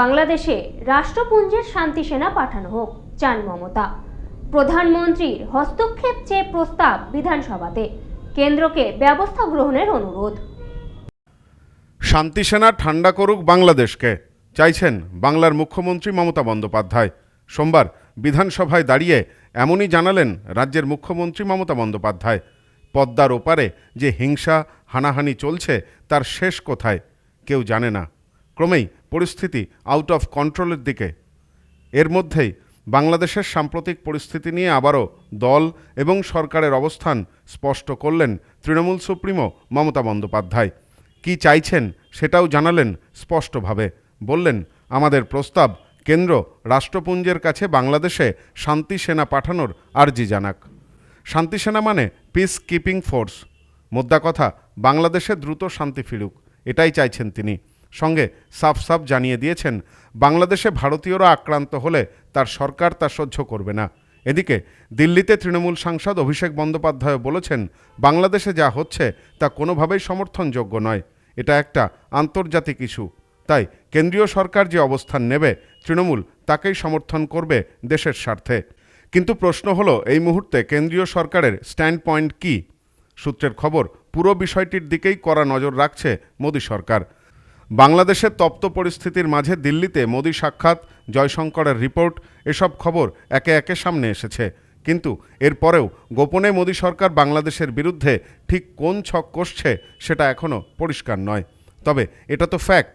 বাংলাদেশে রাষ্ট্রপুঞ্জের শান্তি সেনা পাঠানো হোক, চান মমতা। প্রধানমন্ত্রীর হস্তক্ষেপ চেয়ে প্রস্তাব বিধানসভাতে। কেন্দ্রকে ব্যবস্থা গ্রহণের অনুরোধ। শান্তিসেনা ঠান্ডা করুক বাংলাদেশকে, চাইছেন বাংলার মুখ্যমন্ত্রী মমতা বন্দ্যোপাধ্যায়। সোমবার বিধানসভায় দাঁড়িয়ে এমনই জানালেন রাজ্যের মুখ্যমন্ত্রী মমতা বন্দ্যোপাধ্যায়। পদ্মার ওপারে যে হিংসা, হানাহানি চলছে, তার শেষ কোথায়, কেউ জানে না। ক্রমেই পরিস্থিতি আউট অফ কন্ট্রোলের দিকে। এর মধ্যেই বাংলাদেশের সাম্প্রতিক পরিস্থিতি নিয়ে আবারও দল এবং সরকারের অবস্থান স্পষ্ট করলেন তৃণমূল সুপ্রিমো মমতা বন্দ্যোপাধ্যায়। কি চাইছেন সেটাও জানালেন স্পষ্টভাবে। বললেন, আমাদের প্রস্তাব কেন্দ্র রাষ্ট্রপুঞ্জের কাছে বাংলাদেশে শান্তি সেনা পাঠানোর আর্জি জানাক। শান্তি সেনা মানে পিস কিপিং ফোর্স মোদ্দা কথা, বাংলাদেশে দ্রুত শান্তি ফিরুক, এটাই চাইছেন তিনি। সঙ্গে সাফ সাফ জানিয়ে দিয়েছেন, বাংলাদেশে ভারতীয়রা আক্রান্ত হলে তার সরকার তা সহ্য করবে না। এদিকে দিল্লিতে তৃণমূল সাংসদ অভিষেক বন্দ্যোপাধ্যায় বলেছেন, বাংলাদেশে যা হচ্ছে তা কোনোভাবেই সমর্থনযোগ্য নয়। এটা একটা আন্তর্জাতিক ইস্যু। তাই কেন্দ্রীয় সরকার যে অবস্থান নেবে, তৃণমূল তাকেই সমর্থন করবে দেশের স্বার্থে। কিন্তু প্রশ্ন হলো, এই মুহূর্তে কেন্দ্রীয় সরকারের স্ট্যান্ড পয়েন্ট কী? সূত্রের খবর, পুরো বিষয়টির দিকেই কড়া নজর রাখছে মোদী সরকার। বাংলাদেশের তপ্ত পরিস্থিতির মাঝে দিল্লিতে মোদী সাক্ষাৎ, জয়শঙ্করের রিপোর্ট, এসব খবর একে একে সামনে এসেছে। কিন্তু এরপরেও গোপনে মোদী সরকার বাংলাদেশের বিরুদ্ধে ঠিক কোন ছক কষছে সেটা এখনও পরিষ্কার নয়। তবে এটা তো ফ্যাক্ট,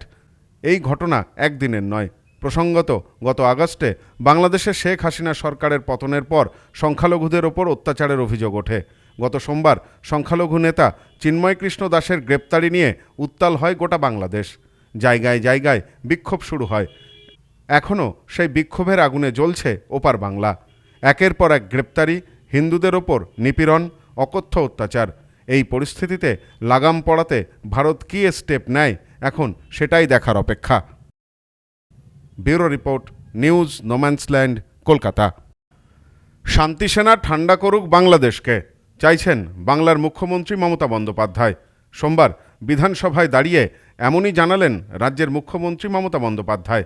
এই ঘটনা একদিনের নয়। প্রসঙ্গত, গত আগস্টে বাংলাদেশের শেখ হাসিনা সরকারের পতনের পর সংখ্যালঘুদের ওপর অত্যাচারের অভিযোগ ওঠে। গত সোমবার সংখ্যালঘু নেতা চিন্ময় কৃষ্ণ দাসের গ্রেপ্তারি নিয়ে উত্তাল হয় গোটা বাংলাদেশ। জায়গায় জায়গায় বিক্ষোভ শুরু হয়। এখনও সেই বিক্ষোভের আগুনে জ্বলছে ওপার বাংলা। একের পর এক গ্রেপ্তারি, হিন্দুদের ওপর নিপীড়ন, অকথ্য অত্যাচার। এই পরিস্থিতিতে লাগাম পড়াতে ভারত কী স্টেপ নেয় এখন সেটাই দেখার অপেক্ষা। Bureau report, news No Man's Land Kolkata. শান্তিসেনা ঠান্ডা করুক বাংলাদেশকে, চাইছেন বাংলার মুখ্যমন্ত্রী মমতা বন্দ্যোপাধ্যায়। সোমবার বিধানসভায় দাঁড়িয়ে এমনই জানালেন রাজ্যের মুখ্যমন্ত্রী মমতা বন্দ্যোপাধ্যায়।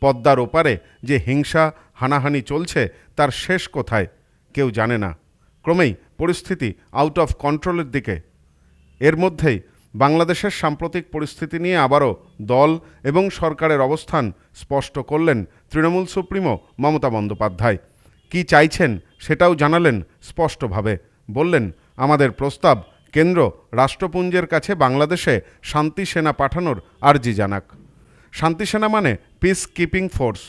পদ্মার ওপারে যে হিংসা, হানাহানি চলছে, তার শেষ কোথায়? কেউ জানে না। ক্রমেই পরিস্থিতি আউট অফ কন্ট্রোলের দিকে। এর মধ্যেই বাংলাদেশের সাম্প্রতিক পরিস্থিতি নিয়ে আবারও দল এবং সরকারের অবস্থান স্পষ্ট করলেন তৃণমূল সুপ্রিমো মমতা বন্দ্যোপাধ্যায়। কি চাইছেন সেটাও জানালেন স্পষ্টভাবে। বললেন, আমাদের প্রস্তাব কেন্দ্র রাষ্ট্রপুঞ্জের কাছে বাংলাদেশে শান্তি সেনা পাঠানোর আর্জি জানাক। শান্তি সেনা মানে পিস কিপিং ফোর্স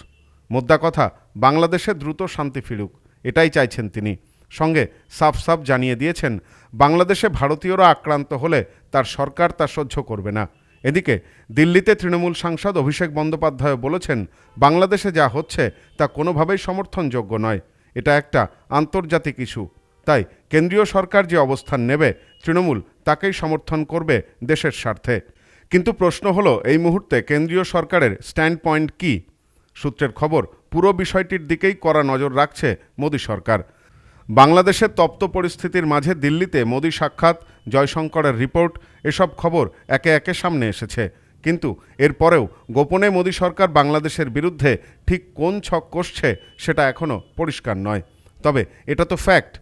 মোদ্দা কথা, বাংলাদেশে দ্রুত শান্তি ফিরুক, এটাই চাইছেন তিনি। সঙ্গে সাফ সাফ জানিয়ে দিয়েছেন, বাংলাদেশে ভারতীয়রা আক্রান্ত হলে তার সরকার তা সহ্য করবে না। এদিকে দিল্লিতে তৃণমূল সাংসদ অভিষেক বন্দ্যোপাধ্যায় বলেছেন, বাংলাদেশে যা হচ্ছে তা কোনোভাবেই সমর্থনযোগ্য নয়। এটা একটা আন্তর্জাতিক ইস্যু তাই কেন্দ্রীয় সরকার যে অবস্থান নেবে, তৃণমূল তাকেই সমর্থন করবে দেশের স্বার্থে। কিন্তু প্রশ্ন হলো, এই মুহূর্তে কেন্দ্রীয় সরকারের স্ট্যান্ড পয়েন্ট কী? সূত্রের খবর, পুরো বিষয়টির দিকেই কড়া নজর রাখছে মোদী সরকার। বাংলাদেশের তপ্ত পরিস্থিতির মাঝে দিল্লিতে মোদী সাক্ষাৎ, জয়শঙ্করের রিপোর্ট, এসব খবর একে একে সামনে এসেছে। কিন্তু এরপরেও গোপনে মোদী সরকার বাংলাদেশের বিরুদ্ধে ঠিক কোন ছক কষছে সেটা এখনও পরিষ্কার নয়। তবে এটা তো ফ্যাক্ট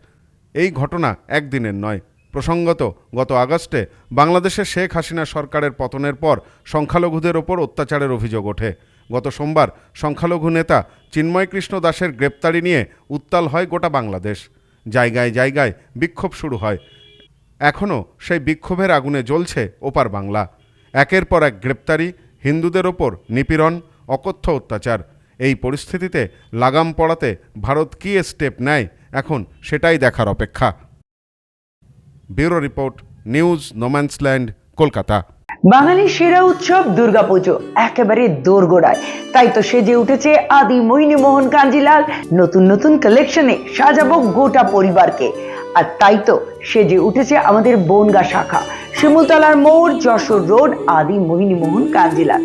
এই ঘটনা একদিনের নয়। প্রসঙ্গত, গত আগস্টে বাংলাদেশের শেখ হাসিনা সরকারের পতনের পর সংখ্যালঘুদের ওপর অত্যাচারের অভিযোগ ওঠে। গত সোমবার সংখ্যালঘু নেতা চিন্ময় কৃষ্ণ দাসের গ্রেপ্তারি নিয়ে উত্তাল হয় গোটা বাংলাদেশ। জায়গায় জায়গায় বিক্ষোভ শুরু হয়। এখনও সেই বিক্ষোভের আগুনে জ্বলছে ওপার বাংলা। একের পর এক গ্রেপ্তারি, হিন্দুদের ওপর নিপীড়ন, অকথ্য অত্যাচার। এই পরিস্থিতিতে লাগাম পড়াতে ভারত কী স্টেপ নেয় এখন সেটাই দেখার অপেক্ষা। Bureau report, news No Man's Land Kolkata. বাঙালির সেরা উৎসব দুর্গাপুজো, একেবারে দোরগোড়ায়। তাই তো সেজে উঠেছে আদি মোহিনী মোহন কাঞ্জিলাল। নতুন নতুন কালেকশনে সাজাবো গোটা পরিবারকে। আর তাই তো সেজে উঠেছে আমাদের বনগা শাখা, শিমুলতলার মোড়, যশোর রোড আদি মোহিনী মোহন কাঞ্জিলাল।